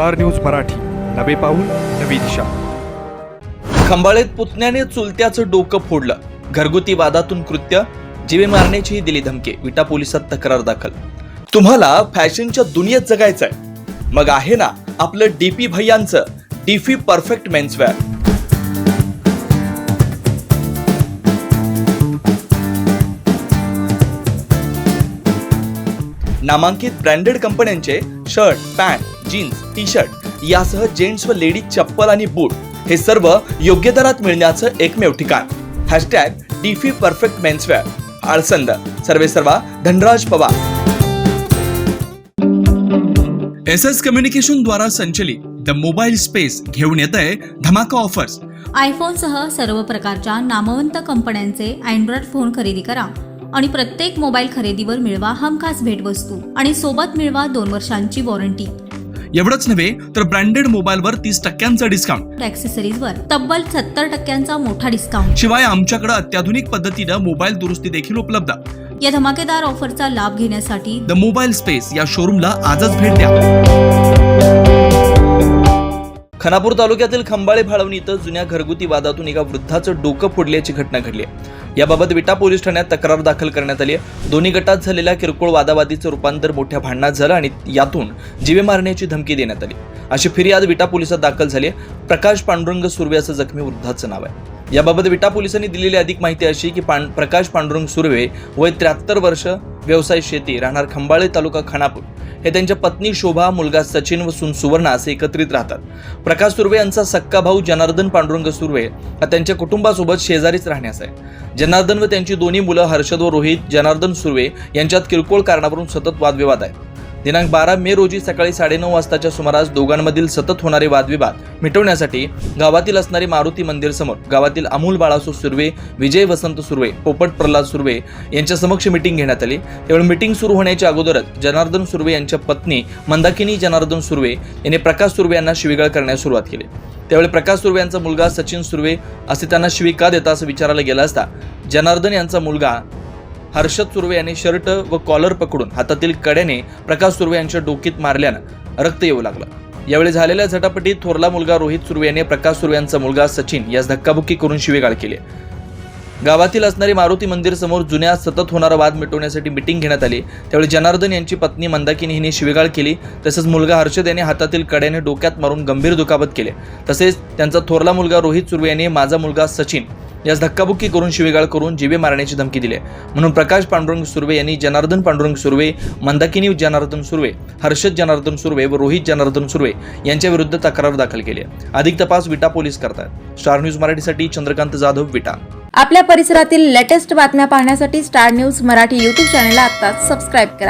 Star news Marathi. नवे पाऊल नवी दिशा. खंबाळेत पुतण्याने चुलत्याचं डोकं फोडलं. घरगुती वादातून कृत्य जीवे मारण्याचीही दिली धमकी विटा पोलिसात तक्रार दाखल. तुम्हाला फॅशनच्या दुनियेत जगायचंय. मग आहे ना आपलं डीपी भैयांचं डीफी परफेक्ट मेन्सवेअर नामांकित ब्रँडेड कंपन्यांचे shirt pant jeans T shirt यासह जेंट्स व लेडीज चप्पल आणि बूट हे सर्व योग्य दरात मिळण्याचं एकमेव ठिकाण. Hashtag d phi perfect menswear. Alsand. सर्वे सर्वा Dhanraj Pawar. S S communication द्वारा संचलित द मोबाईल स्पेस घेऊन येत आहे धमाका ऑफर्स. आयफोनसह सर्व प्रकारच्या नामवंत कंपन्यांचे अँड्रॉइड फोन खरेदी करा आणि प्रत्येक मोबाईल खरेदीवर मिळवा हमखास भेटवस्तू आणि सोबत मिळवा दोन वर्षांची वॉरंटी. एवढंच नव्हे तर ब्रँडेड मोबाईलवर तीस टक्क्यांचा डिस्काउंट ॲक्सेसरीजवर तब्बल सत्तर टक्क्यांचा मोठा डिस्काउंट शिवाय आमच्याकडे अत्याधुनिक पद्धतीनं मोबाईल दुरुस्ती देखील उपलब्ध. या धमाकेदार ऑफरचा लाभ घेण्यासाठी द मोबाईल स्पेस या शोरूमला आजच भेट द्या. खानापूर तालुक्यातील खंबाळे भाळवणी इथं जुन्या घरगुती वादातून एका वृद्धाचं डोकं फोडल्याची घटना घडली आहे. याबाबत विटा पोलीस ठाण्यात तक्रार दाखल करण्यात आली आहे. दोन्ही गटात झालेल्या किरकोळ वादावादीचं रूपांतर मोठ्या भांडणात झालं आणि यातून जीवे मारण्याची धमकी देण्यात आली. अशी फिर्याद विटा पोलिसात दाखल झाली आहे. प्रकाश पांडुरंग सुर्वे असं जखमी वृद्धाचं नाव आहे. याबाबत विटा पोलिसांनी दिलेली अधिक माहिती अशी की पां प्रकाश पांडुरंग सुर्वे वय त्र्याहत्तर वर्ष व्यवसाय शेती राहणार खंबाळे तालुका खानापूर. हे त्यांच्या पत्नी शोभा मुलगा सचिन व सुन सुवर्णा असे एकत्रित राहतात. प्रकाश सुर्वे यांचा सक्का भाऊ जनार्दन पांडुरंग सुर्वे हा त्यांच्या कुटुंबासोबत शेजारीच राहण्यास आहे. जनार्दन व त्यांची दोन्ही मुलं हर्षद व रोहित जनार्दन सुर्वे यांच्यात किरकोळ कारणावरून सतत वादविवाद आहे. दिनांक बारा मे रोजी सकाळी साडेनऊ वाजताच्या सुमारास दोघांमधील सतत होणारे वादविवाद मिटवण्यासाठी गावातील असणारे मारुती मंदिर समोर गावातील अमोल बाळासो सुर्वे विजय वसंत सुर्वे पोपट प्रल्हाद सुर्वे यांच्या समक्ष मिटिंग घेण्यात आली. त्यावेळी मिटिंग सुरू होण्याच्या अगोदरच जनार्दन सुर्वे यांच्या पत्नी मंदाकिनी जनार्दन सुर्वे यांनी प्रकाश सुर्वे यांना शिवीगाळ करण्यास सुरुवात केली. त्यावेळी प्रकाश सुर्वे यांचा मुलगा सचिन सुर्वे असे त्यांना शिवी का देता असं विचारायला गेला असता जनार्दन यांचा मुलगा हर्षद सुर्वे यांनी शर्ट व कॉलर पकडून हातातील कड्याने प्रकाश सुर्वे यांच्या डोकीत मारल्यानं रक्त येऊ लागलं. यावेळी झालेल्या झटापटीत थोरला मुलगा रोहित सुर्वे यांनी प्रकाश सुर्वे यांचा मुलगा सचिन यास धक्काबुक्की करून शिवेगाळ केली. गावातील असणारी मारुती मंदिर समोर जुन्या सतत होणारा वाद मिटवण्यासाठी मिटिंग घेण्यात आली. त्यावेळी जनार्दन यांची पत्नी मंदाकिनी हिने शिवेगाळ केली. तसेच मुलगा हर्षद याने हातातील कड्याने डोक्यात मारून गंभीर दुखापत केले. तसेच त्यांचा थोरला मुलगा रोहित सुर्वे यांनी माझा मुलगा सचिन यास धक्काबुक्की करून शिवेगाळ करून जीवे मारण्याची धमकी दिली म्हणून प्रकाश पांडुरंग सुर्वे यांनी जनार्दन पांडुरंग सुर्वे मंदाकिनी जनार्दन सुर्वे हर्षद जनार्दन सुर्वे व रोहित जनार्दन सुर्वे यांच्या विरुद्ध तक्रार दाखल केली आहे. अधिक तपास विटा पोलीस करतात स्टार न्यूज मराठीसाठी चंद्रकांत जाधव विटा. आपल्या परिसरातील लेटेस्ट बातम्या पाहण्यासाठी स्टार न्यूज मराठी यूट्यूब चॅनलला आता सबस्क्राईब करा.